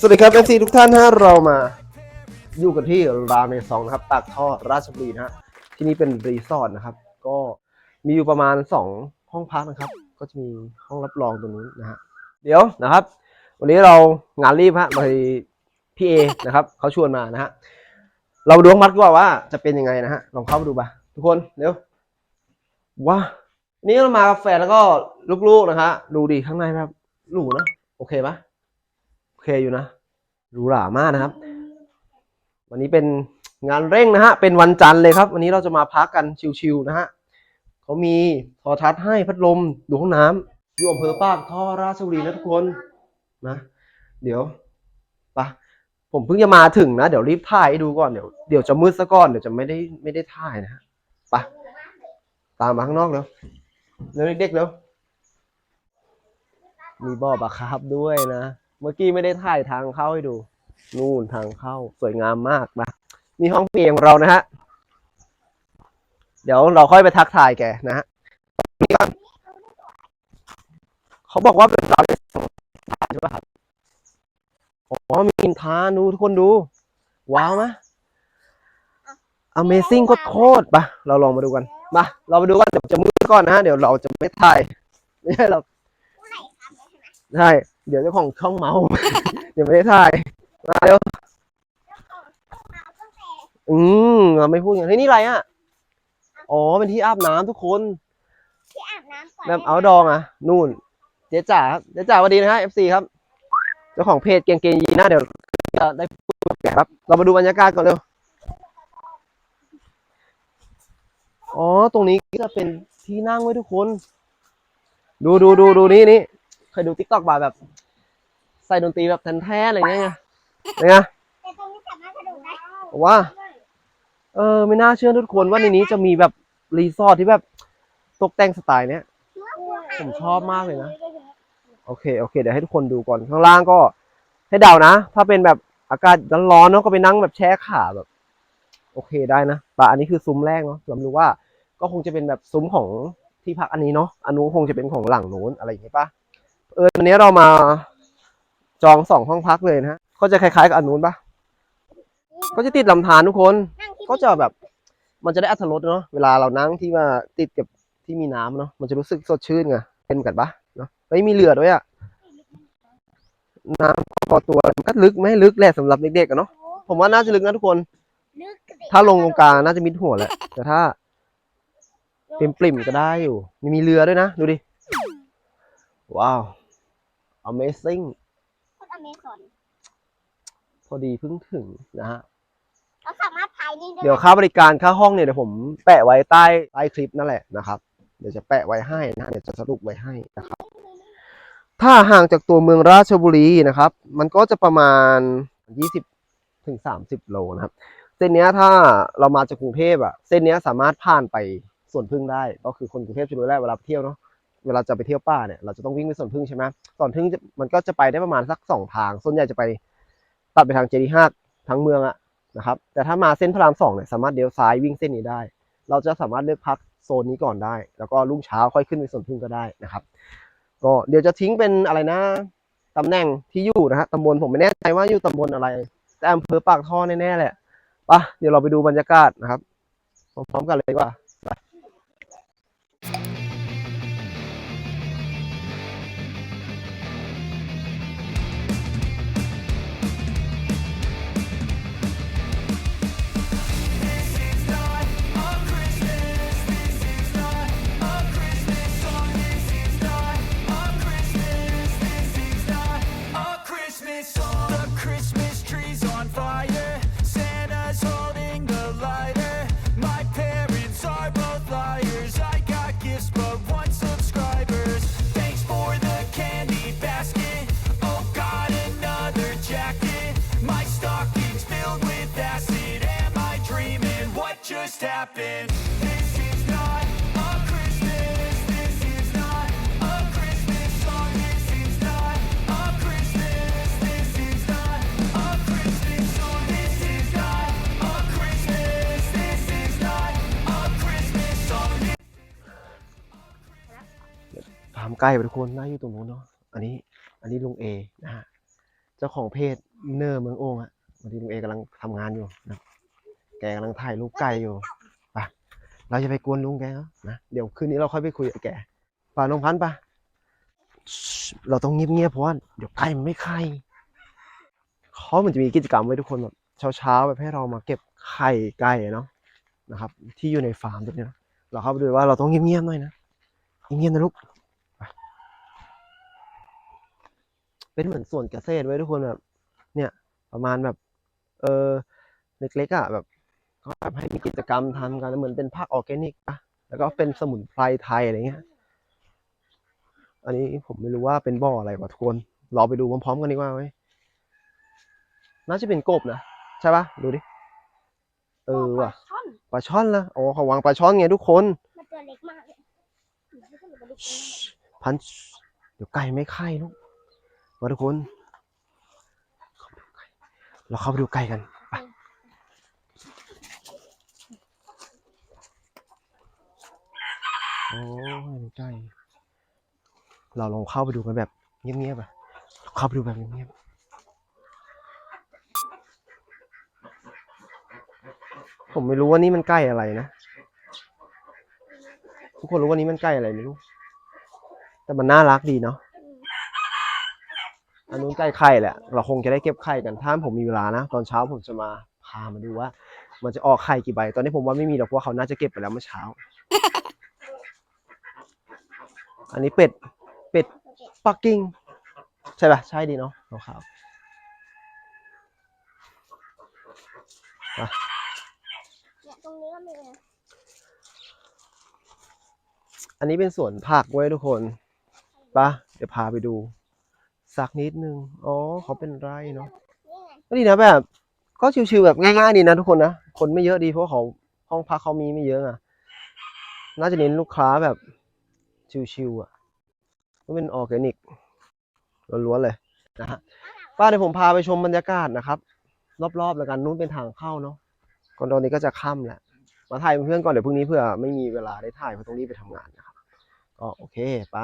สวัสดีครับ FC ทุกท่านฮะเรามาอยู่กันที่ราเมซองนะครับปากท่อราชบุรีนะฮะที่นี่เป็นรีสอร์ทนะครับ ก็มีอยู่ประมาณ 2 ห้องพักนะครับ ก็จะมีห้องรับรองตรงนี้นะฮะเดี๋ยวนะครับ วันนี้เรางานรีบฮะโดยพี่เอนะครับเขาชวนมานะฮะเราดูห้องพักดีกว่าว่าจะเป็นยังไงนะฮะลองเข้ามาดูปะทุกคนเดี๋ยวว้านนี้เรามากับแฟนแล้วก็ลูกๆนะฮะดูดีข้างในแบบหรูนะโอเคปะ เคอยู่นะหรูหรามากนะครับ วันนี้เป็นงานเร่งนะฮะ เป็นวันจันทร์เลยครับ วันนี้เราจะมาพักกันชิวๆนะฮะเขามีโทอทัศน์ให้พัดลมดูห้องน้ำอยู่อำเภอปากท่อราชบุรีนะทุกคนนะ เดี๋ยวไปะผมเพิ่งจะมาถึงนะ เดี๋ยวรีบถ่ายให้ดูก่อนเดี๋ยวเดี๋ยวจะมืดซะก่อนเดี๋ยวจะไม่ได้ไม่ได้ถ่ายนะฮะไปะตามมาข้างนอกเร็วเร็วเด็กๆเร็วมีบ่อปลาคาร์ฟด้วยนะ เมื่อกี้ไม่ได้ถ่ายทางเข้าให้ดู นู่นทางเข้าสวยงามมากนะนี่ห้องเปียของเรานะฮะ เดี๋ยวเราค่อยไปทักทายแกนะฮะนี่ก่อนเขาบอกว่าเป็นเราได้ส่งใช่ป่ะครับอ๋อมีอินทานดูทุกคนดู ว้าวไหม Amazing โคตรๆปะเราลองมาดูกันมาเรามาดูกันเดี๋ยวจะมืดก่อนนะฮะเดี๋ยวเราจะไม่ถ่ายไม่ใช่เราใช่ เดี๋ยวเจ้าของช่องเมา เดี๋ยวไม่ได้ถ่าย มาเร็วอืมเราไม่พูดอย่างเฮ้ยนี่อะไรอะ อ๋อ เป็นที่อาบน้ำทุกคน ที่อาบน้ำก่อนแบบเอาดองอะ นู่น เจ๊จ๋าครับเจ๊จ๋าสวัสดีนะฮะ FC ครับ เจ้าของเพจเกงเกงยีนะเดี๋ยวจะได้พูดกับแกครับ เรามาดูบรรยากาศก่อนเร็ว อ๋อ ตรงนี้ก็จะเป็นที่นั่งไว้ทุกคน ดูดูดูดูนี่นี่ เคยดูทิกตอกบ่าแบบ ใส่ดนตรีแบบแท้ๆอะไรเงี้ยไงเป็นไงแต่ตรงนี้สามารถกระโดดได้ผมว่า เออ ไม่น่าเชื่อทุกคนว่าในนี้จะมีแบบรีสอร์ทที่แบบตกแต่งสไตล์เนี้ย ผมชอบมากเลยนะ โอเค โอเค เดี๋ยวให้ทุกคนดูก่อน ข้างล่างก็ให้เดานะ ถ้าเป็นแบบอากาศร้อนๆเนาะก็ไปนั่งแบบแช่ขาแบบ โอเคได้นะป่ะอันนี้คือซุ้มแรกเนาะผมรู้ว่าก็คงจะเป็นแบบซุ้มของที่พักอันนี้เนาะอันนู้นคงจะเป็นของหลังนู้นอะไรอย่างงี้ป่ะ เออวันนี้เรามาจองสองห้องพักเลยนะฮะก็จะคล้ายๆกับอันนู้นปะก็จะติดลำธารทุกคน ก็จะแบบ มันจะได้อัตรสเนาะเวลาเรานั่งที่มาติดกับที่มีน้ำเนาะมันจะรู้สึกสดชื่นไงเป็นกันปะเนาะไม่มีเรือด้วยอะน้ำพอตัวมันก็ลึกไม่ลึกแหละสำหรับเด็กๆอะเนาะผมว่าน่าจะลึกนะทุกคน ถ้าลงตรงกลางน่าจะมิดหัวแหละแต่ถ้าปริมปริมๆก็ได้อยู่มีมีเรือด้วยนะ ดูดิ ว้าว amazing คนอเมซอนพอดีเพิ่งถึงนะฮะเราสามารถพายนี่ได้เดี๋ยวค่าบริการค่าห้องเนี่ยเดี๋ยวผมแปะไว้ใต้ใต้คลิปนั่นแหละนะครับ เดี๋ยวจะแปะไว้ให้นะเดี๋ยวจะสรุปไว้ให้นะครับ ถ้าห่างจากตัวเมืองราชบุรีนะครับ มันก็จะประมาณ 20ถึง30 โลนะครับ เส้นเนี้ยถ้าเรามาจากกรุงเทพอะเส้นเนี้ยสามารถผ่านไปสวนพึ่งได้ ก็คือคนกรุงเทพจะรู้แล้วเวลาไปเที่ยวเนาะ เวลาจะไปเที่ยวป่าเนี่ยเราจะต้องวิ่งไปสวนพึ่งใช่ไหมสวนพึ่งมันก็จะไปได้ประมาณสักสองทาง ส่วนใหญ่จะไปตัดไปทางเจดีห้าทั้งเมืองอะนะครับ แต่ถ้ามาเส้นพระรามสองเนี่ยสามารถเลี้ยวซ้ายวิ่งเส้นนี้ได้ เราจะสามารถเลือกพักโซนนี้ก่อนได้ แล้วก็รุ่งเช้าค่อยขึ้นไปสวนพึ่งก็ได้นะครับ ก็เดี๋ยวจะทิ้งเป็นอะไรนะตำแหน่งที่อยู่นะฮะตำบลผมไม่แน่ใจว่าอยู่ตำบลอะไร แต่อำเภอปากท่อแน่ๆแหละไปะเดี๋ยวเราไปดูบรรยากาศนะครับพร้อมๆกันเลยดีกว่า just happened? This is not a Christmas. This is not a Christmas song. This is not a Christmas. This is not a Christmas song. This is not a Christmas. This is not a Christmas song. ฟาร์มใกล้ไปทุกคนน่าอยู่ตรงนู้นเนาะ อันนี้ อันนี้ลุงเอนะฮะ เจ้าของเพจเนอร์เมืองโอ่งอะวันที่ลุงเอกำลังทำงานอยู่นะ แกกำลังถ่ายรูปไก่อยู่ไปเราจะไปกวนลุงแกเขานะเดี๋ยวคืนนี้เราค่อยไปคุยกับแกป่าน้องพันธ์ปะเราต้องเงียบๆเพราะว่าเดี๋ยวไก่มันไม่ไข่เขาเหมือนจะมีกิจกรรมไว้ทุกคนแบบเช้าๆแบบให้เรามาเก็บไข่ไก่เนาะนะครับ ที่อยู่ในฟาร์มแบบเนี้ยเราเข้าไปดูว่าเราต้องเงียบๆหน่อยนะเงียบๆนะลูกเป็นเหมือนสวนเกษตรไว้ทุกคนแบบ เนี่ยประมาณแบบ เออเล็กๆอะแบบ ก็แบบให้มีกิจกรรมทำกันเหมือนเป็นภาคออร์แกนิกปะแล้วก็เป็นสมุนไพรไทยอะไรเงี้ย อันนี้ผมไม่รู้ว่าเป็นบ่ออะไรวะทุกคนรอไปดูพร้อมๆกันดีกว่าเว้ยน่าจะเป็นกบนะใช่ปะดูดิ เออว่ะช่อนปลาช่อนละอ๋อเขาวางปลาช่อนไงทุกคนมันตัวเล็กมากเลยพันเดี๋ยวไก่ไม่ไข่ลูกมาทุกคนเข้าไปดูไก่เราเข้าไปดูไก่กันไป โอ้ยไก่เราลองเข้าไปดูกันแบบเงียบๆอะเข้าไปดูแบบเงียบๆผมไม่รู้ว่านี่มันไก่อะไรนะ ทุกคนรู้ว่านี่มันไก่อะไรไม่รู้ แต่มันน่ารักดีเนาะอันนู้นไก่ไข่แหละ เราคงจะได้เก็บไข่กัน ถ้าผมมีเวลานะ ตอนเช้าผมจะมาพามาดูว่า มันจะออกไข่กี่ใบ ตอนนี้ผมว่าไม่มีหรอกเพราะว่าเขาน่าจะเก็บไปแล้วเมื่อเช้า อันนี้เป็ด เป็ดปักกิ่งใช่ปะใช่ดีเนาะขาวเนี่ยตรงนี้ก็มีนะๆอันนี้เป็นสวนผักไว้ยทุกคนปะเดี๋ยวพาไปดู สักนิดนึง อ๋อ เขาเป็นไร่เนาะนี่ไงก็ดีนะแบบ ก็ชิวๆแบบง่ายๆดีนะทุกคนนะ คนไม่เยอะดีเพราะเขาห้องพักเขามีไม่เยอะอะ น่าจะเน้นลูกค้าแบบ ชิวๆอะก็เป็นออร์แกนิกล้วนๆเลยนะฮะป้าเดี๋ยวผมพาไปชมบรรยากาศนะครับ รอบๆแล้วกันนู้นเป็นทางเข้าเนาะก่อนตอนนี้ก็จะค่ำแหละมาถ่ายเพื่อนก่อนเดี๋ยวพรุ่งนี้เผื่อไม่มีเวลาได้ถ่ายเพราะต้องรีบไปทำงานนะครับก็โอเคไป